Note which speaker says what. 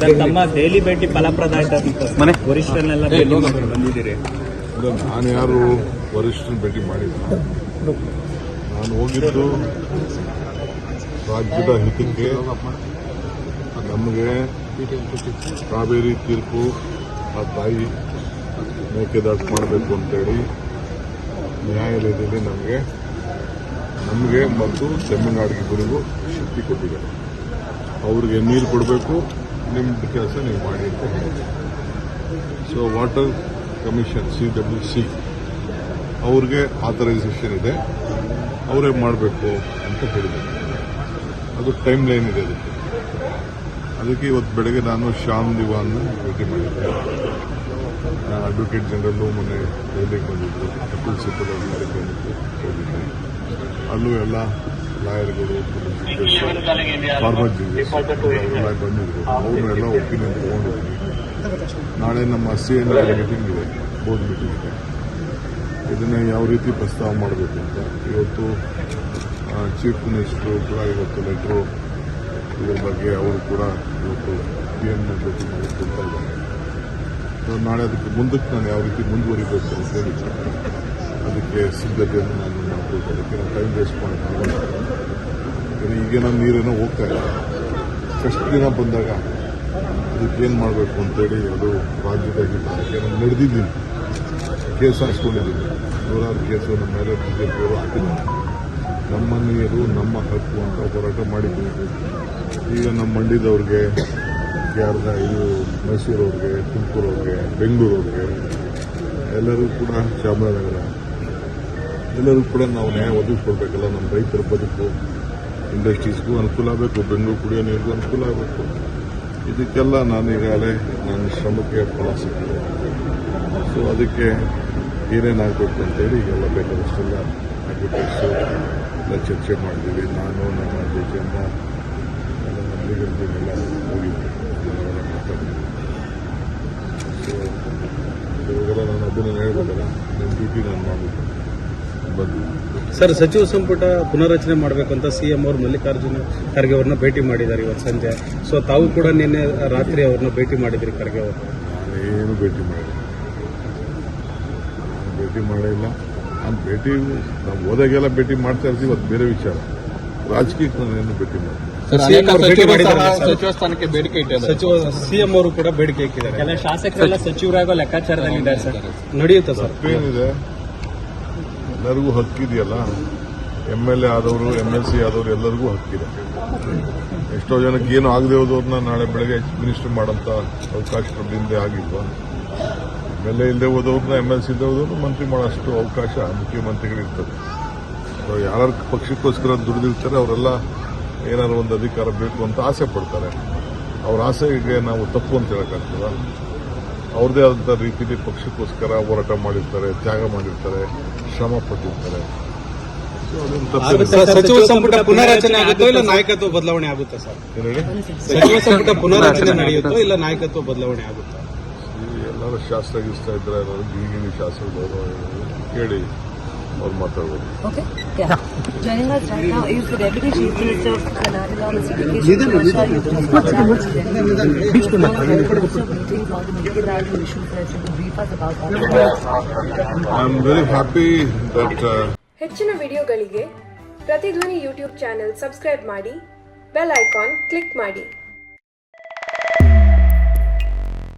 Speaker 1: Sir ತಮ್ಮ ದೆಹಲಿ ಭೇಟಿ ಫಲಪ್ರದ ಆಯ್ತಾ ಮನೆ. ವರಿಷ್ಠರನ್ನೆಲ್ಲ ಬಂದಿದ್ದೀರಿ.
Speaker 2: ನಾನು ಯಾರು ವರಿಷ್ಠನ ಭೇಟಿ ಮಾಡಿಲ್ಲ. ನಾನು ಹೋಗಿದ್ದು ರಾಜ್ಯದ ಹಿತಕ್ಕೆ ನಮಗೆ ಕಾವೇರಿ ತೀರ್ಪು ಆ ತಾಯಿ ಮೇಕೆದಾಟು ಮಾಡಬೇಕು ಅಂತೇಳಿ ನ್ಯಾಯಾಲಯದಲ್ಲಿ ನಮಗೆ ನಮಗೆ ಮತ್ತು ತಮಿಳುನಾಡಿಗಿಬ್ಬರಿಗೂ ಶಕ್ತಿ ಕೊಟ್ಟಿದ್ದಾರೆ. ಅವ್ರಿಗೆ ನೀರು ಕೊಡಬೇಕು ನಿಮ್ಮದು ಕೆಲಸ ನೀವು ಮಾಡಿ ಅಂತ ಹೇಳಿದ್ರು. So water commission C W C ಅವ್ರಿಗೆ ಆಥರೈಸೇಷನ್ ಇದೆ. ಅವರೇ ಮಾಡಬೇಕು ಅಂತ ಹೇಳಿದ್ದಾರೆ ಅದು ಟೈಮ್ ಲೈನ್ ಇದೆ ಅದಕ್ಕೆ. ಅದಕ್ಕೆ ಇವತ್ತು ಬೆಳಗ್ಗೆ ನಾನು ಶ್ಯಾಮ್ ದಿವಾನ್ ಭೇಟಿ ಮಾಡಿದ್ದೆ. ಅಡ್ವೊಕೇಟ್ ಜನರಲ್ಲು ಮೊನ್ನೆ ದೆಹಲಿಗೆ ಬಂದಿದ್ದರು ಅತುಲ್ ಸಿಬ್ಬಲ್ ಅವ್ರ ಬಂದಿದ್ದರು ಬಂದಿದ್ದು, ಹೋಗಿದ್ದೆ. ಅಲ್ಲೂ ಎಲ್ಲ ಲಾಯರ್ಗಳು ಫಾರ್ಮರ್ ಜಡ್ಜಸ್ ಅವರೆಲ್ಲ ಬಂದಿದ್ದರು ಅವರು ಎಲ್ಲ ಒಪಿನಿಯನ್ ತೊಗೊಂಡಿದ್ದೀನಿ ನಾಳೆ ನಮ್ಮ ಸಿ ಎನ್ ಮೀಟಿಂಗ್ ಇದೆ ಬೋರ್ಡ್ ಮೀಟಿಂಗ್ ಇದೆ. ಇದನ್ನು ಯಾವ ರೀತಿ ಪ್ರಸ್ತಾವ ಮಾಡಬೇಕು ಅಂತ. ಇವತ್ತು ಚೀಫ್ ಮಿನಿಸ್ಟ್ರು ಕೂಡ ಇವತ್ತು ಲೆಟ್ರು ಇದ್ರ ಬಗ್ಗೆ ಅವರು ಕೂಡ ಇವತ್ತು ಪಿ ಎಂ ಜೊತೆ ಇದ್ದಾರೆ. ನಾಳೆ ಅದಕ್ಕೆ ಮುಂದಕ್ಕೆ ನಾನು ಯಾವ ರೀತಿ ಮುಂದುವರಿಬೇಕು ಅಂತ ಹೇಳಿ ಅದಕ್ಕೆ ಸಿದ್ಧತೆಯನ್ನು ನಾನು ಮಾಡಬೇಕು ಅದಕ್ಕೆ ನಾನು ಟೈಮ್ ವೇಸ್ಟ್ ಮಾಡ್ತೀನಿ ಈಗೇನೋ ನೀರೇನೋ ಹೋಗ್ತಾ ಇಲ್ಲ. ಫಸ್ಟ್ ದಿನ ಬಂದಾಗ ಅದಕ್ಕೇನು ಮಾಡಬೇಕು ಅಂತೇಳಿ ಅದು ರಾಜ್ಯದ ಹಿತ ಅದಕ್ಕೆ ನಾನು ನಡೆದಿದ್ದೀನಿ. ಕೇಸ್ ಹಾಕ್ಸ್ಕೊಂಡಿದ್ದೀನಿ. ನೂರಾರು ಕೇಸು ನಮ್ಮ ಮೇಲೆ ಬಿಜೆಪಿಯವರು ಹಾಕಿದ್ದಾರೆ. ನಮ್ಮ ನೀರು, ನಮ್ಮ ಹಕ್ಕು ಅಂತ ಹೋರಾಟ ಮಾಡಿದ್ದೀವಿ. ಈಗ ನಮ್ಮ ಮಂಡ್ಯದವ್ರಿಗೆ ಯಾರ್ದ ಇದು ಮೈಸೂರವ್ರಿಗೆ, ತುಮಕೂರವ್ರಿಗೆ, ಬೆಂಗಳೂರವ್ರಿಗೆ, ಎಲ್ಲರೂ ಕೂಡ ಚಾಮರಾಜನಗರ. ಎಲ್ಲರೂ ಕೂಡ ನಾವು ನ್ಯಾಯ ಒದಗಿಸ್ಕೊಡ್ಬೇಕಲ್ಲ ನಮ್ಮ ರೈತರ ಬದುಕು. ಇಂಡಸ್ಟ್ರೀಸ್ಗೂ ಅನುಕೂಲ ಆಗಬೇಕು, ಬೆಂಗಳೂರು ಕುಡಿಯೋ ನೀರಿಗೂ ಅನುಕೂಲ ಆಗಬೇಕು. ಇದಕ್ಕೆಲ್ಲ ನಾನು ಈಗಾಗಲೇ ನನ್ನ ಶ್ರಮಕ್ಕೆ ಫಲ ಸಿಕ್ಕಿದೆ ಸೊ ಅದಕ್ಕೆ ಏನೇನಾಗಬೇಕು ಅಂತೇಳಿ ಈಗೆಲ್ಲ ಬೇಕಾದಷ್ಟೆಲ್ಲ ಅಡ್ವೊಕೇಟ್ಸು ಎಲ್ಲ ಚರ್ಚೆ ಮಾಡಿದ್ದೀವಿ ನಾನು, ನಮ್ಮ ಜೊತೆಯಿಂದ ಎಲ್ಲ ಹೋಗಿದ್ದೆ ಇವಾಗೆಲ್ಲ ನಾನು ಅದನ್ನು ಹೇಳ್ಬೇಕಲ್ಲ ನನ್ನ ಡ್ಯೂಟಿ ನಾನು ಮಾಡಬೇಕು.
Speaker 3: ಸರ್ ಸಚಿವ ಸಂಪುಟ ಪುನರಚನೆ ಮಾಡಬೇಕು ಅಂತ ಸಿಎಂ ಅವರು ಮಲ್ಲಿಕಾರ್ಜುನ ಖರ್ಗೆ ಅವ್ರನ್ನ ಭೇಟಿ ಮಾಡಿದ್ದಾರೆ ಇವತ್ತು ಸಂಜೆ. ಸೊ ತಾವು ಕೂಡ ನಿನ್ನೆ ರಾತ್ರಿ ಅವ್ರನ್ನ ಭೇಟಿ ಮಾಡಿದ್ರಿ ಖರ್ಗೆ ಅವರು.
Speaker 2: ಏನು ಭೇಟಿ ಮಾಡಿಲ್ಲ. ಭೇಟಿ ಮಾಡಿಲ್ಲ. ನಾನು ಭೇಟಿ ನಾವು ಹೋದಾಗೆಲ್ಲ ಭೇಟಿ ಮಾಡ್ತಾ ಇರ್ತೀವಿ ಅದು ಬೇರೆ ವಿಚಾರ. ರಾಜಕೀಯಕ್ಕೆ ನಾನೇನು ಭೇಟಿ
Speaker 3: ಮಾಡಿದ್ದಾರೆ
Speaker 4: ಸಚಿವ ಸ್ಥಾನಕ್ಕೆ ಬೇಡಿಕೆ ಇಟ್ಟಿದ್ದಾರೆ.
Speaker 3: ಸಚಿವ ಸಿಎಂ ಅವರು ಕೂಡ ಬೇಡಿಕೆ ಇಟ್ಟಿದ್ದಾರೆ
Speaker 1: ಕೆಲ ಶಾಸಕರೆಲ್ಲ ಸಚಿವರಾಗೋ ಲೆಕ್ಕಾಚಾರದಲ್ಲಿದ್ದಾರೆ ಸರ್.
Speaker 3: ನಡೆಯುತ್ತಾ ಸರ್.
Speaker 2: ಏನಿದೆ? ಎಲ್ಲರಿಗೂ ಹಕ್ಕಿದೆಯಲ್ಲ ಎಂ ಎಲ್ ಎ ಆದವರು ಎಂ ಎಲ್ ಸಿ ಆದವರು ಎಲ್ಲರಿಗೂ ಹಕ್ಕಿದೆ ಎಷ್ಟೋ ಜನಕ್ಕೆ ಏನು ಆಗದೆ ಹೋದವ್ರನ್ನ ನಾಳೆ ಬೆಳಗ್ಗೆ ಮಿನಿಸ್ಟರ್ ಮಾಡೋಂಥ ಅವಕಾಶ ಹಿಂದೆ ಆಗಿಲ್ವಾ ಎಂ ಎಲ್ ಎ ಇಲ್ಲದೆ ಹೋದವ್ರನ್ನ ಎಂ ಎಲ್ ಸಿ ಇಲ್ಲದೆ ಹೋದವ್ರನ್ನ ಮಂತ್ರಿ ಮಾಡೋಷ್ಟು ಅವಕಾಶ ಮುಖ್ಯಮಂತ್ರಿಗಳಿರ್ತದೆ. ಯಾರು ಪಕ್ಷಕ್ಕೋಸ್ಕರ ದುಡಿದಿರ್ತಾರೆ ಅವರೆಲ್ಲ ಏನಾದ್ರು ಒಂದು ಅಧಿಕಾರ ಬೇಕು ಅಂತ ಆಸೆ ಪಡ್ತಾರೆ. ಅವ್ರ ಆಸೆಗೆ ನಾವು ತಪ್ಪು ಅಂತ ಹೇಳಕ್ಕಾಗ್ತದ? ಅವ್ರದೇ ಆದಂಥ ರೀತಿಯಲ್ಲಿ ಪಕ್ಷಕ್ಕೋಸ್ಕರ ಹೋರಾಟ ಮಾಡಿರ್ತಾರೆ ತ್ಯಾಗ ಮಾಡಿರ್ತಾರೆ ಶ್ರಮ ಪಟ್ಟಿರ್ತಾರೆ.
Speaker 3: ಸಚಿವ ಸಂಪುಟ ಪುನರಚನೆ ಆಗುತ್ತೋ ಇಲ್ಲ ನಾಯಕತ್ವ ಬದಲಾವಣೆ ಆಗುತ್ತಾ ಸರ್? ಸಚಿವ ಸಂಪುಟ ಪುನರಚನೆ ನಡೆಯುತ್ತೋ ಇಲ್ಲ ನಾಯಕತ್ವ ಬದಲಾವಣೆ ಆಗುತ್ತಾ?
Speaker 2: ಈ ಎಲ್ಲರೂ ಶಾಸ್ತ್ರ ಗಿಸ್ತಾ ಇದ್ರೆ ಎಲ್ಲರೂ ಶಾಸ್ತ್ರ ಶಾಸ್ತ್ರದವರು ಕೇಳಿ ಅವ್ರು ಮಾತಾಡ್ಬೋದು
Speaker 5: Okay? Yeah. Joining us right now is the Deputy Chief Minister of the Nagaland Notification Russia Utility meeting for the Mikidad issue session to brief us about that.
Speaker 2: I am very happy that
Speaker 6: ಹೆಚ್ಚಿನ ವಿಡಿಯೋಗಳಿಗೆ ಪ್ರತಿಧ್ವನಿ YouTube channel subscribe ಮಾಡಿ bell icon click ಮಾಡಿ